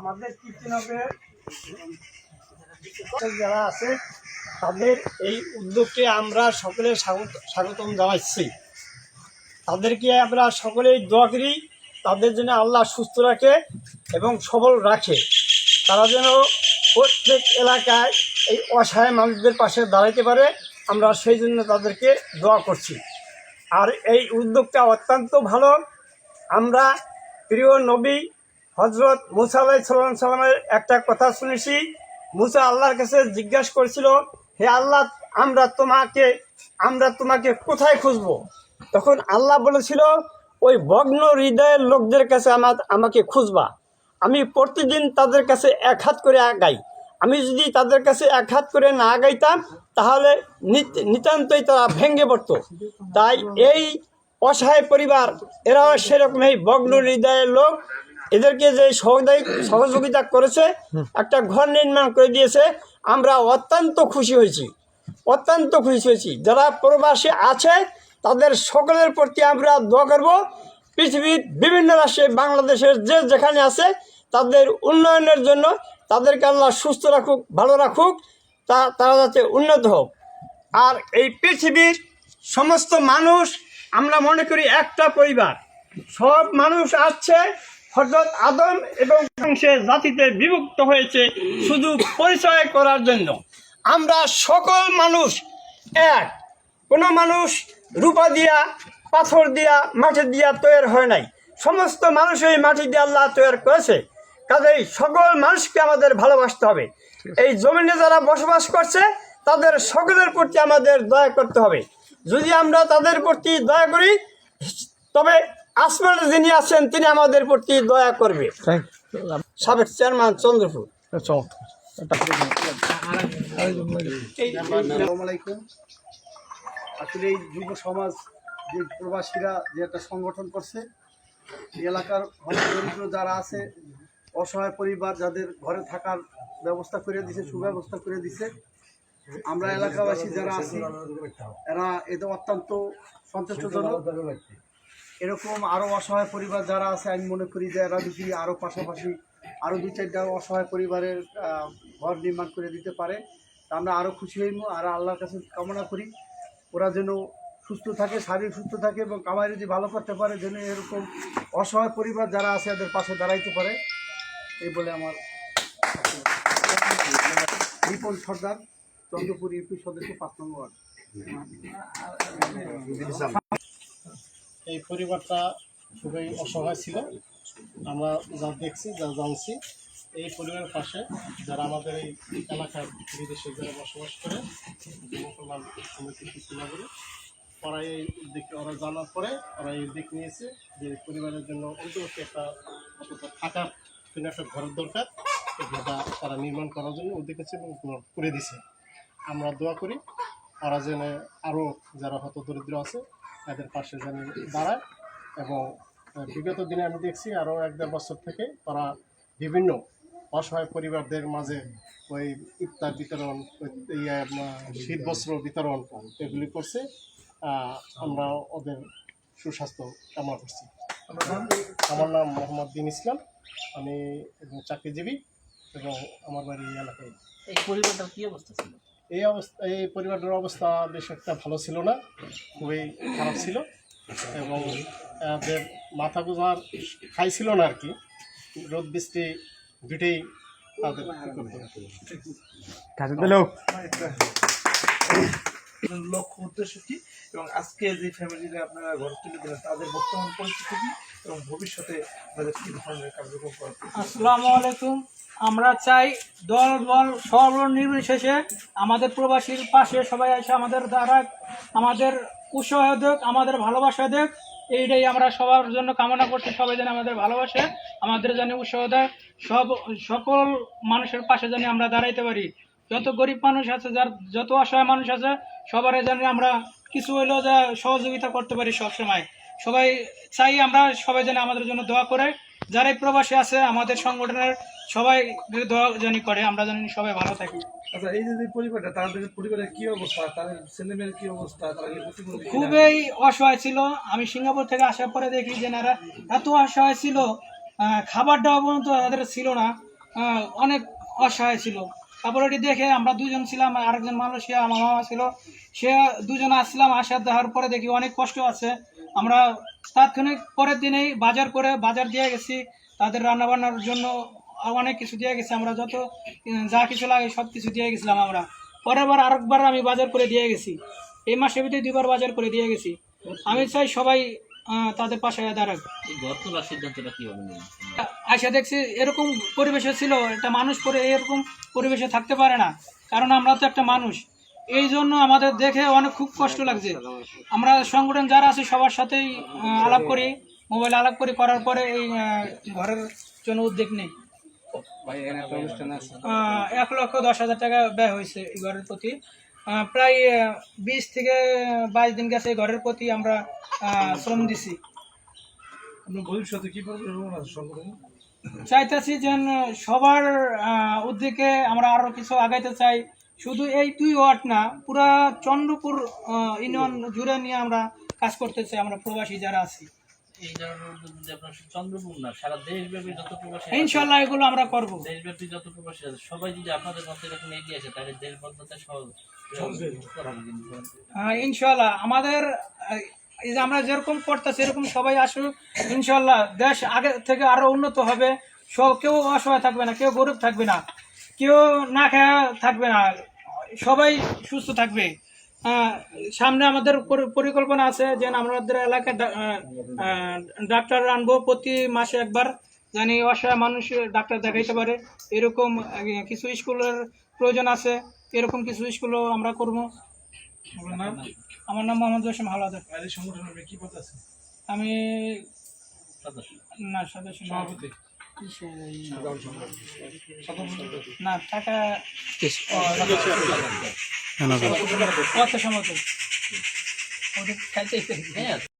আমাদের কীর্তিনগরের যারা আছে, তাদের এই উদ্যোগকে আমরা সকলে স্বাগত স্বাগতম জানাচ্ছি। তাদেরকে আমরা সকলেই দোয়া করি, তাদের জন্য আল্লাহ সুস্থ রাখে এবং সবল রাখে। তারা যেন প্রত্যেক এলাকায় এই অসহায় মানুষদের পাশে দাঁড়াইতে পারে, আমরা সেই জন্য তাদেরকে দোয়া করছি। আর এই উদ্যোগটা অত্যন্ত ভালো। আমরা প্রিয় নবী হজরত মুসা আলাহ সাল্লাম সাল্লামের একটা কথা শুনেছি। মুসা আল্লাহর কাছে জিজ্ঞাসা করেছিল, হে আল্লাহ, আমরা তোমাকে আমরা তোমাকে কোথায় খুঁজবো? তখন আল্লাহ বলেছিল, ওই ভগ্ন হৃদয়ের লোকদের কাছে আমার, আমাকে খুঁজবা। আমি প্রতিদিন তাদের কাছে এক হাত করে আগাই। আমি যদি তাদের কাছে এক হাত করে না আগাইতাম, তাহলে নিত- নিতান্তই তারা ভেঙে পড়তো। তাই এই অসহায় পরিবার, এরাও সেরকম এই ভগ্ন হৃদয়ের লোক। এদেরকে যে সহযোগিতা করেছে একটা ঘর নির্মাণ করে দিয়েছে আমরা অত্যন্ত খুশি হয়েছি। অত্যন্ত খুশি হয়েছি। যারা প্রবাসী আছে তাদের সকলের প্রতি আমরা দোয়া করব। পৃথিবীর বিভিন্ন রাষ্ট্রে বাংলাদেশের যে যেখানে আছে তাদের উন্নয়নের জন্য তাদেরকে আল্লাহ সুস্থ রাখুক ভালো রাখুক তা তারা যাতে উন্নত হোক। আর এই পৃথিবীর সমস্ত মানুষ আমরা মনে করি একটা পরিবার। সব মানুষ আসছে হজরত আদম এবং সে জাতিতে বিভক্ত হয়েছে শুধু পরিচয় করার জন্য। আমরা সকল মানুষ এক। কোনো মানুষ রূপা দিয়া, পাথর দিয়া, মাটি দিয়া তৈরি হয় নাই। সমস্ত মানুষ এই মাটি দিয়ে আল্লাহ তৈরি করেছে। কাজেই সকল মানুষকে আমাদের ভালোবাসতে হবে। এই জমিনে যারা বসবাস করছে, তাদের সকলের প্রতি আমাদের দয়া করতে হবে। যদি আমরা তাদের প্রতি দয়া করি, তবে আসমানে যিনি আছেন তিনি আমাদের প্রতি দয়া করবে। সাবেক চেয়ারম্যান চন্দ্রপুর। আসলে এই যুব সমাজ যে প্রবাসীরা যে একটা সংগঠন করছে এই এলাকার হতদরিদ্র যারা আছে অসহায় পরিবার যাদের ঘরে থাকার ব্যবস্থা করে দিছে সুব্যবস্থা করে দিছে আমরা এলাকাবাসী যারা আছি এরা এতে অত্যন্ত সন্তুষ্টজনক। এরকম আরও অসহায় পরিবার যারা আছে, আমি মনে করি যে এরা যদি আরও পাশাপাশি আরও দু চারটা অসহায় পরিবারের ঘর নির্মাণ করে দিতে পারে আমরা আরও খুশি হইব আর আল্লাহর কাছে কামনা করি। ওরা যেন সুস্থ থাকে, শারীরিক সুস্থ থাকে এবং কামাই যদি ভালো করতে পারে, যেন এরকম অসহায় পরিবার যারা আছে, এদের পাশে দাঁড়াইতে পারে। এই বলে আমার রিপন সর্দার, চন্দ্রপুর ইউপি সদস্য, পাঁচ নম্বর এই পরিবারটা খুবই অসহায় ছিল। আমরা যা দেখছি, যা জানছি, এই পরিবারের পাশে যারা আমাদের এই এলাকার বিদেশে যারা বসবাস করে, মুসলমান ওরা এই উদ্যোগ ওরা জানার পরে ওরা এই উদ্যোগ নিয়েছে যে পরিবারের জন্য অন্তত একটা থাকার জন্য একটা ঘরের দরকার ঘরটা তারা নির্মাণ করার জন্য হচ্ছে এবং করে দিছে আমরা দোয়া করি, ওরা যেন আরও যারা হত দরিদ্র আছে তাদের পাশে যেন দাঁড়ায় এবং বিগত দিনে আমি দেখছি আরও এক দেড় বছর থেকে তারা বিভিন্ন অসহায় পরিবারদের মাঝে ওই ইফতার বিতরণ ইয়ে, শীত বস্ত্র বিতরণ এগুলি করছে। আমরা ওদের সুস্বাস্থ্য কামনা করছি। আমার নাম মোহাম্মদ দিন ইসলাম। আমি চাকরিজীবী এবং আমার বাড়ি এলাকায়। এই পরিবারটার কি অবস্থা ছিল? এই অবস্থা এই পরিবারটার অবস্থা বেশ একটা ভালো ছিল না খুবই খারাপ ছিল এবং মাথা গোজার খাইছিল না আর কি রোদ বৃষ্টি দুটেই তাদের লক্ষ্য উদ্দেশ্য কি? এবং আজকে যে ফ্যামিলিরা আপনারা ঘর তুলে দিলেন তাদের বর্তমান পরিস্থিতি কি? এবং ভবিষ্যতে তাদের কি ধরনের কার্যক্রম করা আসসালামু আলাইকুম। আমরা চাই দল বল সর্ব নির্বিশেষে আমাদের প্রবাসীর পাশে সবাই এসে আমাদের দ্বারা আমাদের উৎসাহ দেখ আমাদের ভালোবাসা দেখ এইটাই আমরা সবার জন্য কামনা করছি, সবাই যেন আমাদের ভালোবাসে, আমাদের যেন উৎসাহ দেয়, সব, সকল মানুষের পাশে যেন আমরা দাঁড়াইতে পারি। যত গরিব মানুষ আছে, যার যত অসহায় মানুষ আছে, সবার যেন আমরা কিছু হইলেও যা সহযোগিতা করতে পারি সব সময় সবাই চাই আমরা সবাই যেন আমাদের জন্য দোয়া করে যারাই প্রবাসী আছে আমাদের সংগঠনের সবাই দোয়া জানি করে আমরা জানি সবাই ভালো থাকি। আচ্ছা এই যে পরিবারটা তাদের পরিবারের কি অবস্থা? তাদের ছেলে মেয়ের কি অবস্থা? খুবই অসহায় ছিল। আমি সিঙ্গাপুর থেকে আসার পরে দেখি যে এনারা এত অসহায় ছিল খাবার দাওয়া পর্যন্ত তাদের ছিল না। অনেক অসহায় ছিল। তারপর ওটি দেখে আমরা দুজন ছিলাম আরেকজন মালয়েশিয়া আমার মামা ছিল। সে দুজন আসলাম আসার দেওয়ার পরে দেখি অনেক কষ্ট আছে। আমরা তাৎক্ষণিক পরের দিনেই বাজার করে বাজার দিয়ে গেছি তাদের রান্না বান্নার জন্য অনেক কিছু দিয়ে গেছি আমরা যত যা কিছু লাগে সব কিছু দিয়ে গেছিলাম আমরা। পরের বার আরেকবার আমি বাজার করে দিয়ে গেছি। এই মাসের ভিতরে দুবার বাজার করে দিয়ে গেছি। আমি চাই সবাই তাদের পাশে দাঁড়াক। আশা দেখছি এরকম পরিবেশে ছিল একটা মানুষ করে এরকম পরিবেশে থাকতে পারে না। কারণ আমরা তো একটা মানুষ। এই জন্য আমাদের দেখে অনেক খুব কষ্ট লাগছে। আমরা সংগঠন যারা আছে সবার সাথেই আলাপ করি মোবাইল আলাপ করি করার পরে এই ঘরের জন্য উদ্যোগ নেই। এক লক্ষ দশ হাজার টাকা ব্যয় হয়েছে এই ঘরের প্রতি। প্রায় বিশ থেকে বাইশ দিন গেছে এই ঘরের প্রতি আমরা শ্রম দিছি। ভবিষ্যতে কি চাইতেছি যে সবার উদ্যোগে আমরা আরও কিছু আগাইতে চাই। শুধু এই দুই ওয়ার্ড না পুরা চন্দ্রপুর ইউনিয়ন জুড়ে নিয়ে আমরা কাজ করতে চাই আমরা প্রবাসী যারা আছি। এই ধরনের উদ্যোগ যদি আপনার শুধু চন্দ্রপুর না সারা দেশব্যাপী যত প্রবাসী আছে, ইনশাল্লাহ এগুলো আমরা করব। দেশব্যাপী যত প্রবাসী আছে সবাই যদি আপনাদের মধ্যে এরকম এগিয়ে আসে তাহলে দেশ বদলাতে সহজ। করা হবে কিন্তু আহ, ইনশাল্লাহ আমাদের এই যে আমরা যেরকম করতেছি এরকম সবাই আসুক। ইনশাল্লাহ দেশ আগে থেকে আরও উন্নত হবে। সব কেউ অসহায় থাকবে না কেউ গরিব থাকবে না কেউ না খাওয়া থাকবে না। সবাই সুস্থ থাকবে। সামনে আমাদের পরিকল্পনা আছে যে আমাদের এলাকায় ডাক্তার আনব প্রতি মাসে একবার। জানি অসহায় মানুষ ডাক্তার দেখাইতে পারে। এরকম কিছু স্কুলের প্রয়োজন আছে। এরকম কিছু স্কুলও আমরা করব। আমার নাম মোহাম্মদ কি পদ আছে? আমি না সদস্য সভাপতি। না টাকা অর্থ সম্মত ওদের খাইতে হ্যাঁ।